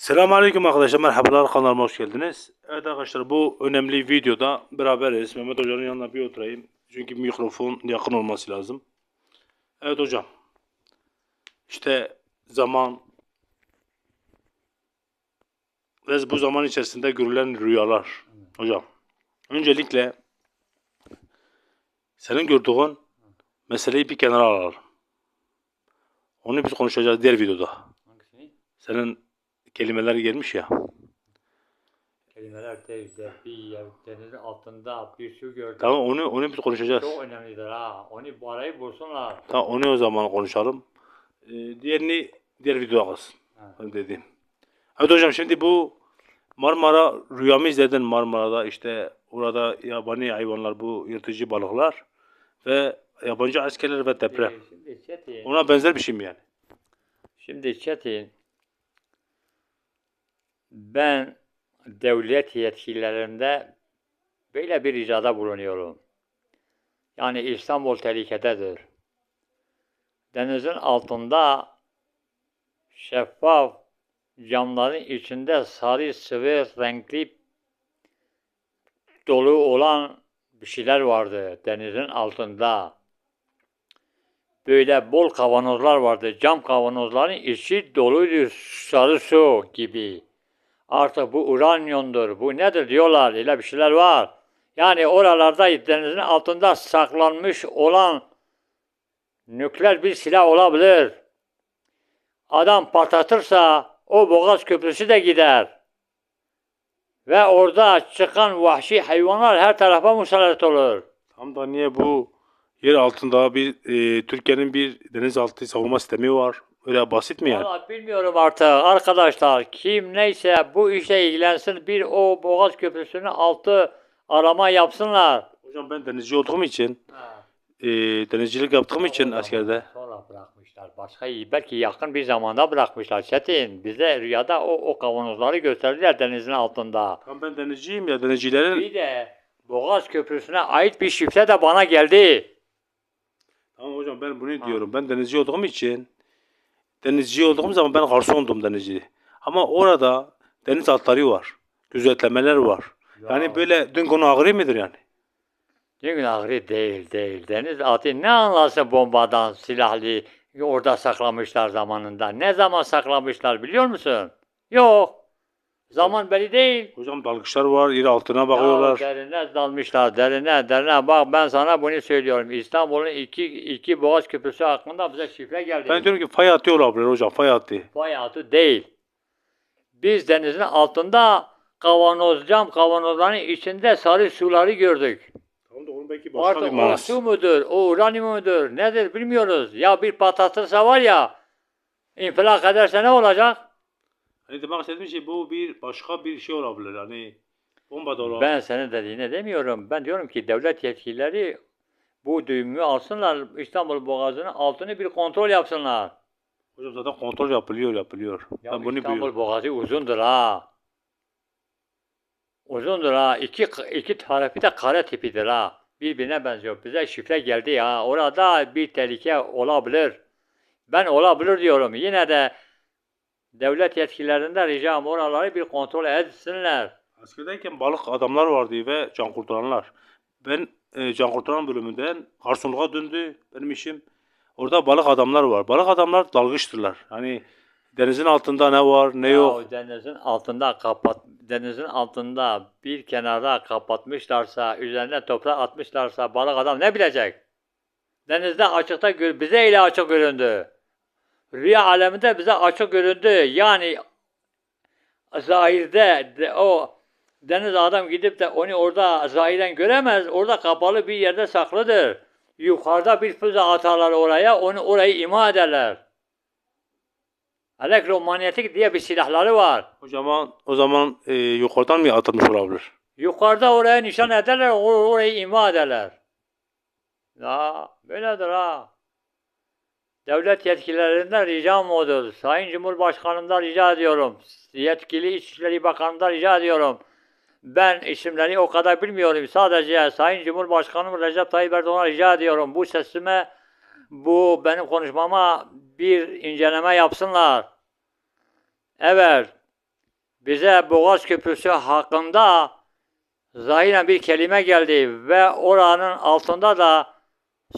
Selamünaleyküm arkadaşlar. Merhabalar kanalıma hoş geldiniz. Evet arkadaşlar bu önemli videoda beraberiz. Mehmet Hoca'nın yanına bir oturayım. Çünkü mikrofon yakın olması lazım. Evet hocam. İşte zaman ve bu zaman içerisinde görülen rüyalar. Hocam. Öncelikle senin gördüğün meseleyi bir kenara alalım. Onu biz konuşacağız diğer videoda. Senin kelimeler gelmiş ya. Kelimeler teyze, bir yer, denizin altında bir su gördüm. Tamam onu onu biz konuşacağız. Çok önemlidir ha. Onu bu arayı bulsunlar. Tamam onu o zaman konuşalım. Ee, diğerini diğer videoda kalsın. Onu dediğim. Evet hocam şimdi bu Marmara rüyamı izledin Marmara'da işte orada yabani hayvanlar bu yırtıcı balıklar ve yabancı askerler ve deprem. Ee, Ona benzer bir şey mi yani? şimdi Çetin, ben devlet yetkililerinde böyle bir ricada bulunuyorum. Yani İstanbul tehlikededir. Denizin altında şeffaf camların içinde sarı sıvı renkli dolu olan bir şeyler vardı denizin altında. Böyle bol kavanozlar vardı. Cam kavanozların içi doluydu sarı su gibi. Artık bu uranyumdur, bu nedir diyorlar. Öyle bir şeyler var. Yani oralarda denizin altında saklanmış olan nükleer bir silah olabilir. Adam patlatırsa o Boğaz Köprüsü de gider. Ve orada çıkan vahşi hayvanlar her tarafa musallat olur. Tam da niye bu yer altında bir e, Türkiye'nin bir denizaltı savunma sistemi var. Öyle basit mi yani? Vallahi bilmiyorum artık arkadaşlar. Kim neyse bu işle ilgilensin. Bir o Boğaz Köprüsü'nün altı arama yapsınlar. Hocam ben denizci olduğum için e, denizcilik yaptığım için askerde. Sonra bırakmışlar. Başka belki yakın bir zamanda bırakmışlar. Çetin bize rüyada o, o kavanozları gösterdiler denizin altında. Tam ben denizciyim ya denizcilerin. Bir de Boğaz Köprüsü'ne ait bir şifre de bana geldi. Tamam hocam ben bunu diyorum. Ben denizci olduğum için denizci olduğum zaman ben garsondum denizci. Ama orada deniz atları var. Gözetlemeler var. Yani Ya. böyle dün konu ağrı mıdır yani? Gün ağrı değil değil. Deniz atı ne anlasın bombadan silahlı orada saklamışlar zamanında. Ne zaman saklamışlar biliyor musun? Yok. Zaman belli değil. Hocam dalgıçlar var. yer altına Ya bakıyorlar. derine dalmışlar derine derine. Bak ben sana bunu söylüyorum. İstanbul'un iki, iki Boğaz Köprüsü hakkında bize şifre geldi. Ben diyorum ki fay hattı olabilir hocam. Fay hattı. Fay hattı değil. Biz denizin altında kavanoz, cam kavanozların içinde sarı suları gördük. Tamam da onun belki Artık o su mudur, o uranyum mudur, nedir bilmiyoruz. Ya bir patlatırsa var ya, infilak ederse ne olacak? Hani demek istediğim şey bu bir başka bir şey olabilir. Hani bomba da olabilir. Ben senin dediğine demiyorum. Ben diyorum ki devlet yetkilileri bu düğümü alsınlar, İstanbul Boğazı'nın altını bir kontrol yapsınlar. Hocam zaten kontrol yapılıyor yapılıyor. Ya ben bunu İstanbul biliyorum. Boğazı uzundur ha. Uzundur ha. İki, iki tarafı da kare tipidir ha. Birbirine benziyor. Bize şifre geldi ya. Orada bir tehlike olabilir. Ben olabilir diyorum. Yine de devlet yetkililerinden ricam oraları bir kontrol etsinler. Askerdeyken balık adamlar vardı ve can kurtaranlar. Ben e, can kurtaran bölümünden garsonluğa döndü benim işim. Orada balık adamlar var. Balık adamlar dalgıçtırlar. Hani denizin altında ne var ne Ya yok. denizin altında kapat denizin altında bir kenarda kapatmışlarsa, üzerine toprak atmışlarsa balık adam ne bilecek? Denizde açıkta bize ile açık göründü. Rüya aleminde bize açık göründü. Yani zahirde de, o deniz adam gidip de onu orada zahiren göremez. Orada kapalı bir yerde saklıdır. Yukarıda bir füze atarlar oraya, onu orayı ima ederler. Elektromanyetik diye bir silahları var. O zaman o zaman e, yukarıdan mı atılmış olabilir? Yukarıda oraya nişan ederler, or- orayı ima ederler. Ya böyledir ha. Devlet yetkililerinden ricam odur. Sayın Cumhurbaşkanımdan rica ediyorum. Yetkili İçişleri Bakanımdan rica ediyorum. Ben isimleri o kadar bilmiyorum. Sadece Sayın Cumhurbaşkanım Recep Tayyip Erdoğan'a rica ediyorum. Bu sesime, bu benim konuşmama bir inceleme yapsınlar. Evet. bize Boğaz Köprüsü hakkında zahiren bir kelime geldi ve oranın altında da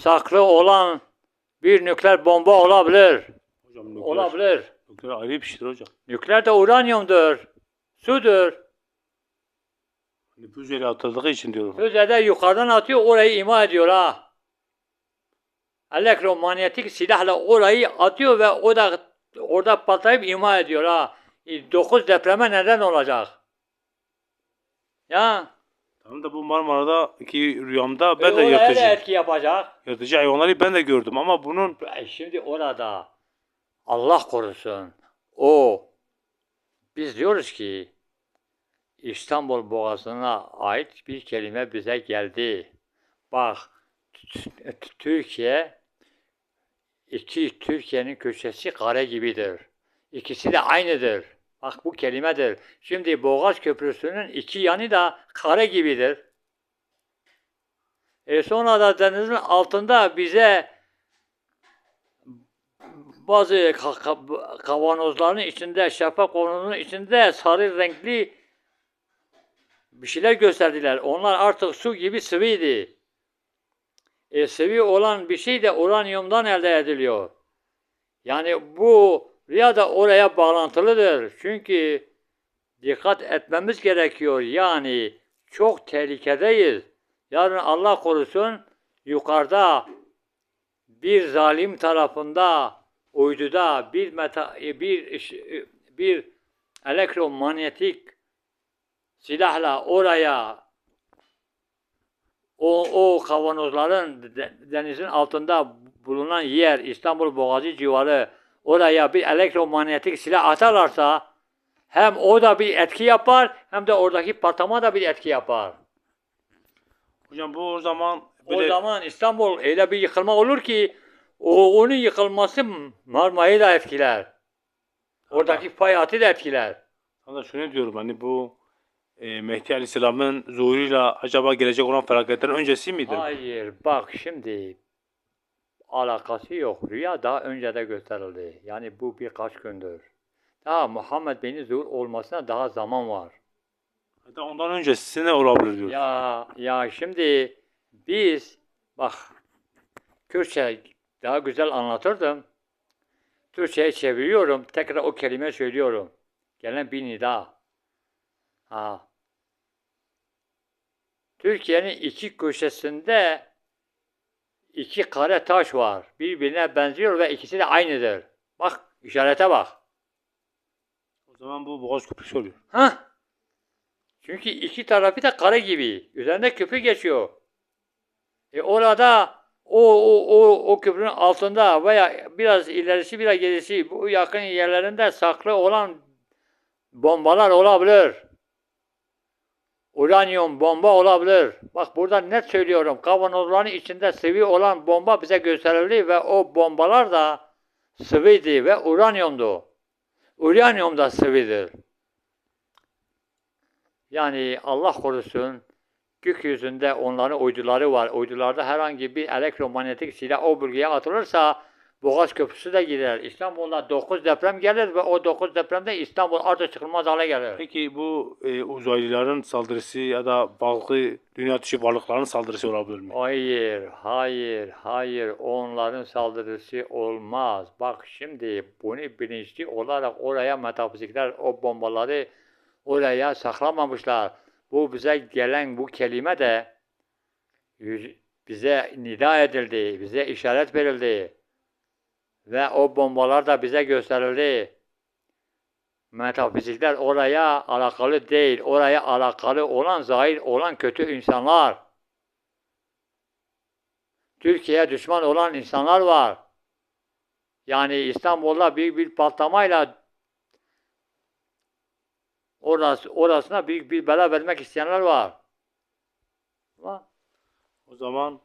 saklı olan bir nükleer bomba olabilir. Hocam nükleer, Olabilir. nükleer ayrı bir şeydir hocam. Nükleer de uranyumdur, sudur. Hani füzeyle atıldığı için diyorum. Füzede yukarıdan atıyor, orayı ima ediyor ha. Elektromanyetik silahla orayı atıyor ve o da orada patlayıp ima ediyor ha. 9 depreme neden olacak. Ya. Tamam da bu Marmara'daki rüyamda ben Ben de da yırtıcı, etki yapacak. yırtıcı hayvanları ben de gördüm ama bunun E Şimdi orada Allah korusun o biz diyoruz ki İstanbul Boğazı'na ait bir kelime bize geldi. Bak t- t- Türkiye iki Türkiye'nin köşesi kare gibidir. İkisi de aynıdır. Bak bu kelimedir. Şimdi Boğaz Köprüsü'nün iki yanı da kare gibidir. E sonra da denizin altında bize bazı ka- ka- kavanozların içinde, şeffaf kavanozların içinde sarı renkli bir şeyler gösterdiler. Onlar artık su gibi sıvıydı. E, sıvı olan bir şey de uranyumdan elde ediliyor. Yani bu rüya da oraya bağlantılıdır. Çünkü dikkat etmemiz gerekiyor. Yani çok tehlikedeyiz. Yarın Allah korusun yukarıda bir zalim tarafında uyduda bir meta bir bir elektromanyetik silahla oraya o, o kavanozların de- denizin altında bulunan yer İstanbul Boğazı civarı oraya bir elektromanyetik silah atarlarsa hem o da bir etki yapar hem de oradaki patlama da bir etki yapar. hocam bu o zaman O böyle zaman İstanbul öyle bir yıkılma olur ki o onun yıkılması Marmara'yı da etkiler. Oradaki fay hattı da etkiler. Tam da şunu diyorum hani bu e, Mehdi Aleyhisselam'ın zuhuruyla acaba gelecek olan felaketlerin öncesi midir? Hayır bak şimdi alakası yok. Rüya daha önce de gösterildi. Yani bu birkaç gündür. Daha Muhammed Bey'in zuhur olmasına daha zaman var. Hatta ondan öncesi ne olabilir diyor. Ya ya şimdi biz bak Kürtçe daha güzel anlatırdım. Türkçe'ye çeviriyorum. Tekrar o kelime söylüyorum. Gelen bir nida. Ha. Türkiye'nin iki köşesinde iki kare taş var. Birbirine benziyor ve ikisi de aynıdır. Bak işarete bak. O zaman bu Boğaz Köprüsü oluyor. Hah. Çünkü iki tarafı da kare gibi. Üzerinde köprü geçiyor. E orada o, o, o, o köprünün altında veya biraz ilerisi biraz gerisi bu yakın yerlerinde saklı olan bombalar olabilir. Uranyum bomba olabilir. Bak burada net söylüyorum. Kavanozların içinde sıvı olan bomba bize gösterildi ve o bombalar da sıvıydı ve uranyumdu. Uranyum da sıvıdır. Yani Allah korusun gökyüzünde onların uyduları var. Uydularda herhangi bir elektromanyetik silah o bölgeye atılırsa Boğaz Köprüsü de gider. İstanbul'da 9 deprem gelir ve o 9 depremde İstanbul artık çıkılmaz hale gelir. Peki bu e, uzaylıların saldırısı ya da farklı dünya dışı varlıkların saldırısı olabilir mi? Hayır, hayır, hayır. Onların saldırısı olmaz. Bak şimdi bunu bilinçli olarak oraya metafizikler o bombaları oraya saklamamışlar. Bu bize gelen bu kelime de bize nida edildi, bize işaret verildi. Ve o bombalar da bize gösterildi. Metafizikler oraya alakalı değil, oraya alakalı olan zahir olan kötü insanlar. Türkiye'ye düşman olan insanlar var. Yani İstanbul'da büyük bir patlamayla orası, orasına büyük bir bela vermek isteyenler var. O zaman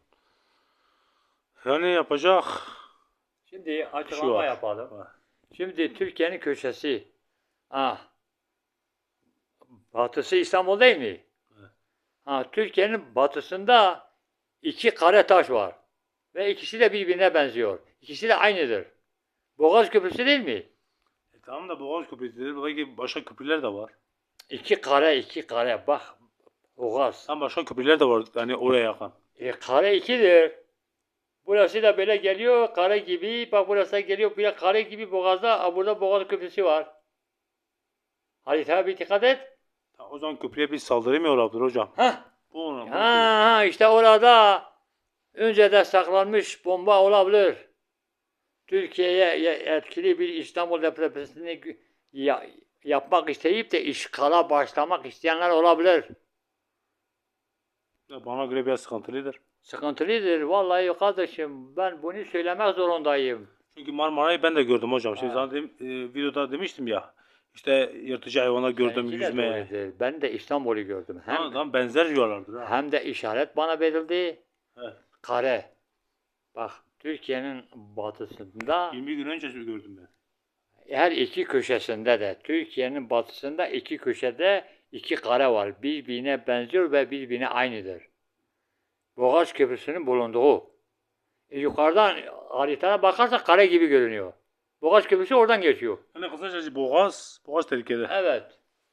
yani yapacak şimdi açıklama yapalım. Şimdi Türkiye'nin köşesi. Ah. Batısı İstanbul değil mi? Ha, Türkiye'nin batısında iki kare taş var. Ve ikisi de birbirine benziyor. İkisi de aynıdır. Boğaz Köprüsü değil mi? Tamam da Boğaz Köprüsü'dür. Belki başka köprüler de var. İki kare iki kare bak. Boğaz. Tam başka köprüler de var. Yani oraya yakın. E, kare ikidir. Burası da böyle geliyor kare gibi. Bak burası da geliyor bir kare gibi boğazda. Aa, Burada boğaz köprüsü var. Haritaya bir dikkat et. O zaman köprüye bir saldırı mı olabilir hocam? Hah. Ona. Ha, ha işte orada önceden saklanmış bomba olabilir. Türkiye'ye ye- etkili bir İstanbul ya- yapmak isteyip de işgala başlamak isteyenler olabilir. Ya Bana göre biraz sıkıntılıdır. Sıkıntılıdır. Vallahi kardeşim ben bunu söylemek zorundayım. Çünkü Marmara'yı ben de gördüm hocam. Şimdi sana dedim, e, videoda demiştim ya. İşte yırtıcı hayvanlar gördüm Seninki de yüzmeye. Ben de İstanbul'u gördüm. Hem, Tamam, tamam benzer diyorlardır. Ha. hem de işaret bana verildi. Evet. Kare. Bak Türkiye'nin batısında 20 gün önce gördüm ben. her iki köşesinde de Türkiye'nin batısında iki köşede iki kare var. Birbirine benziyor ve birbirine aynıdır. Boğaz Köprüsü'nün bulunduğu. E, yukarıdan haritaya bakarsak kare gibi görünüyor. Boğaz Köprüsü oradan geçiyor. Hani kısacası Boğaz, Boğaz tehlikede. Evet.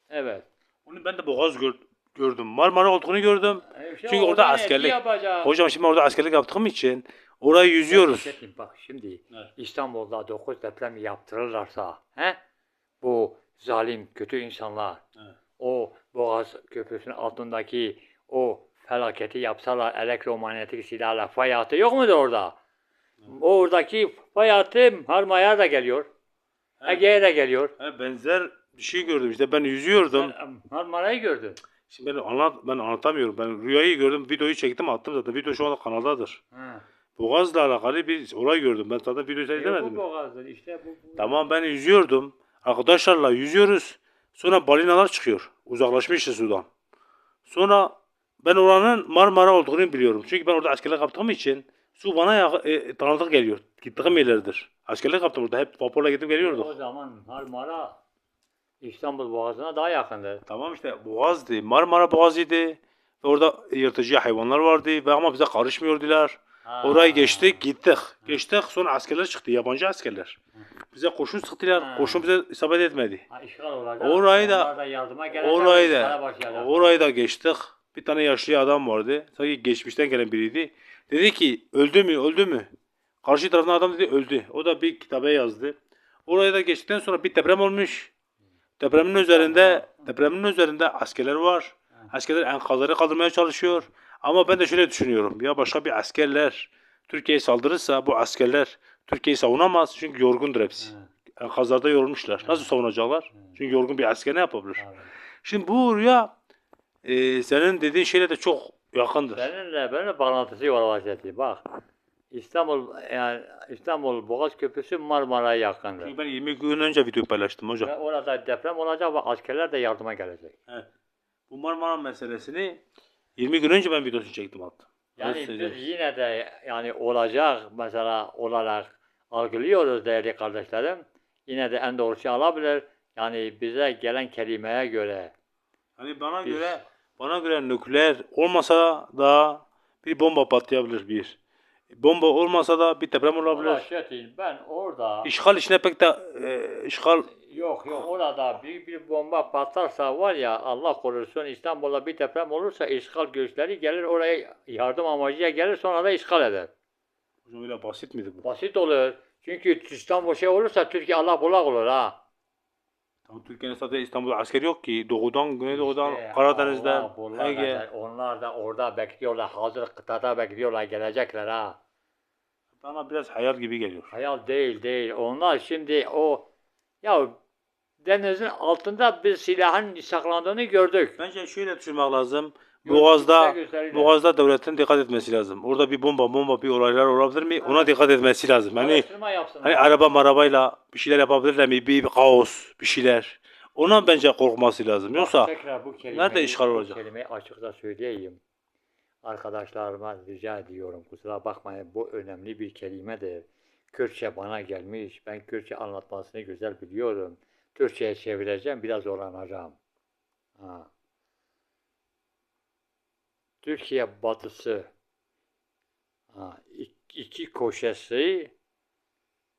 Evet. Onu ben de Boğaz gör- gördüm. Marmara olduğunu gördüm. E, işte Çünkü orada askerlik-. Hocam şimdi orada askerlik yaptığım için orayı yüzüyoruz. Çetin, Bak şimdi Evet. İstanbul'da 9 deprem yaptırırlarsa he? bu zalim kötü insanlar Evet. o Boğaz Köprüsü'nün altındaki o felaketi yapsalar elektromanyetik silahla fay hattı yok mudur orada? Oradaki fay hattı Harmaya da geliyor. Evet. Ege'ye de geliyor. He, benzer bir şey gördüm. İşte ben yüzüyordum. Sen Harmara'yı gördün. Şimdi ben anlat ben anlatamıyorum. Ben rüyayı gördüm, videoyu çektim, attım zaten. Video şu anda kanaldadır. Ha. Boğaz'la alakalı bir olay gördüm. Ben zaten videoyu E, bu seyredemedim. Boğaz'dır işte bu. bu. Tamam ben yüzüyordum. Arkadaşlarla yüzüyoruz. Sonra balinalar çıkıyor. Uzaklaşmıştı sudan. Sonra ben oranın Marmara olduğunu biliyorum. Çünkü ben orada askerlik yaptığım için su bana ya, e, tanıdık geliyor. Gittiğim yerlerdir. Askerlik yaptım orada. Hep vapurla gidip O geliyorduk. zaman Marmara İstanbul Boğazı'na daha yakındı. Tamam işte Boğaz'dı. Marmara Boğazı'ydı. Ve orada yırtıcı hayvanlar vardı. Ve ama bize karışmıyordular. Ha. Orayı geçtik gittik. Geçtik sonra askerler çıktı. Yabancı askerler. Bize kurşun sıktılar. Ha. Kurşun bize isabet etmedi. Ha, işgal olacak. Orayı da- da. Orayı da, orayı da geçtik. Bir tane yaşlı adam vardı. Sanki geçmişten gelen biriydi. Dedi ki öldü mü öldü mü? Karşı taraftan adam dedi öldü. O da bir kitaba yazdı. Orayı da geçtikten sonra bir deprem olmuş. Depremin üzerinde depremin üzerinde askerler var. Askerler enkazları kaldırmaya çalışıyor. Ama ben de şöyle düşünüyorum. Ya başka bir askerler Türkiye'ye saldırırsa bu askerler Türkiye'yi savunamaz. Çünkü yorgundur hepsi. Enkazlarda yorulmuşlar. Nasıl savunacaklar? Çünkü yorgun bir asker ne yapabilir? Şimdi bu rüya e, senin dediğin şeyle de çok yakındır. Seninle benimle bağlantısı var vaziyeti. Bak İstanbul yani İstanbul Boğaz Köprüsü Marmara'ya yakındır. Çünkü ben 20 gün önce video paylaştım hocam. Ve orada deprem olacak ve askerler de yardıma gelecek. Evet. Bu Marmara meselesini 20 gün önce ben videosunu çektim hatta. Yani biz yine de yani olacak mesela olarak algılıyoruz değerli kardeşlerim. Yine de en doğrusu olabilir. Yani bize gelen kelimeye göre Hani bana Biz- göre bana göre nükleer olmasa da bir bomba patlayabilir bir. Bomba olmasa da bir deprem olabilir. Çetin ben orada İşgal içine pek de e, işgal yok yok orada büyük bir bomba patlarsa var ya Allah korusun İstanbul'da bir deprem olursa işgal güçleri gelir oraya yardım amacıyla gelir sonra da işgal eder. hocam öyle basit miydi bu? Basit olur. Çünkü İstanbul şey olursa Türkiye Allah bulak olur ha. Tam Türkiye'nin zaten İstanbul'da asker yok ki. Doğudan, Güneydoğu'dan, İşte Karadeniz'den, Allah bulak Ege. eder. Onlar da orada bekliyorlar. Hazır kıtada bekliyorlar. Gelecekler ha. Bana biraz hayal gibi geliyor. Hayal değil değil. Onlar şimdi o ya denizin altında bir silahın saklandığını gördük. Bence şöyle düşünmek lazım. Boğaz'da. Boğaz'da devletin dikkat etmesi lazım. Orada bir bomba bomba bir olaylar olabilir mi? Ona dikkat etmesi lazım. Hani hani araba marabayla bir şeyler yapabilirler mi? Bir, bir kaos, bir şeyler. Ona bence korkması lazım. Yoksa Tekrar bu kelimeyi, nerede işgal bu olacak? kelimeyi açıkça söyleyeyim. Arkadaşlarıma rica ediyorum. Kusura bakmayın. Bu önemli bir kelimedir. Kürtçe bana gelmiş. Ben Kürtçe anlatmasını güzel biliyorum. Türkçe'ye çevireceğim. Biraz zorlanacağım. Ha. Türkiye batısı iki köşesi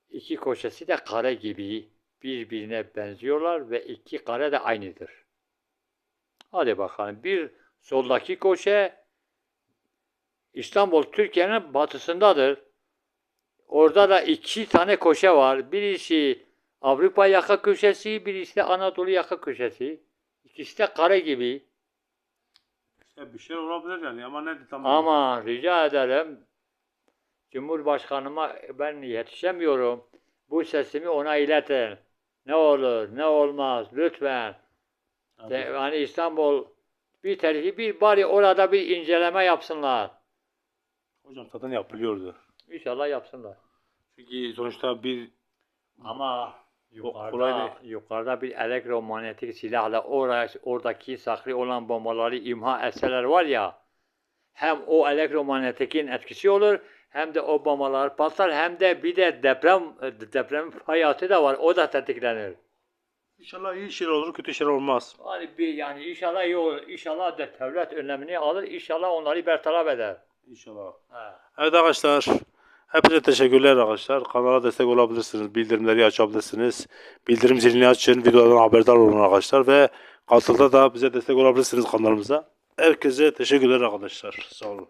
iki köşesi de kare gibi birbirine benziyorlar ve iki kare de aynıdır. Hadi bakalım. Bir soldaki köşe İstanbul Türkiye'nin batısındadır. Orada da iki tane köşe var. Birisi Avrupa yaka köşesi, birisi de Anadolu yaka köşesi. İkisi de kare gibi. İşte bir şey olabilir yani ama ne tam Ama rica ederim Cumhurbaşkanıma ben yetişemiyorum. Bu sesimi ona iletin. Ne olur, ne olmaz lütfen. De, yani İstanbul bir tarihi bir bari orada bir inceleme yapsınlar. hocam zaten yapılıyordu. İnşallah yapsınlar. Çünkü sonuçta bir Ama yukarıda, yukarıda bir elektromanyetik silahla orası, oradaki saklı olan bombaları imha etseler var ya hem o elektromanyetikin etkisi olur hem de o bombalar patlar hem de bir de deprem deprem hayatı da var o da tetiklenir. inşallah iyi şeyler olur, kötü şeyler olmaz. Yani bir yani inşallah iyi olur. İnşallah de devlet önlemini alır. İnşallah onları bertaraf eder. İnşallah. He. Evet arkadaşlar. Hepinize teşekkürler arkadaşlar. Kanala destek olabilirsiniz. Bildirimleri açabilirsiniz. Bildirim zilini açın. Videolardan haberdar olun arkadaşlar. Ve katılda da bize destek olabilirsiniz kanalımıza. Herkese teşekkürler arkadaşlar. Sağ olun.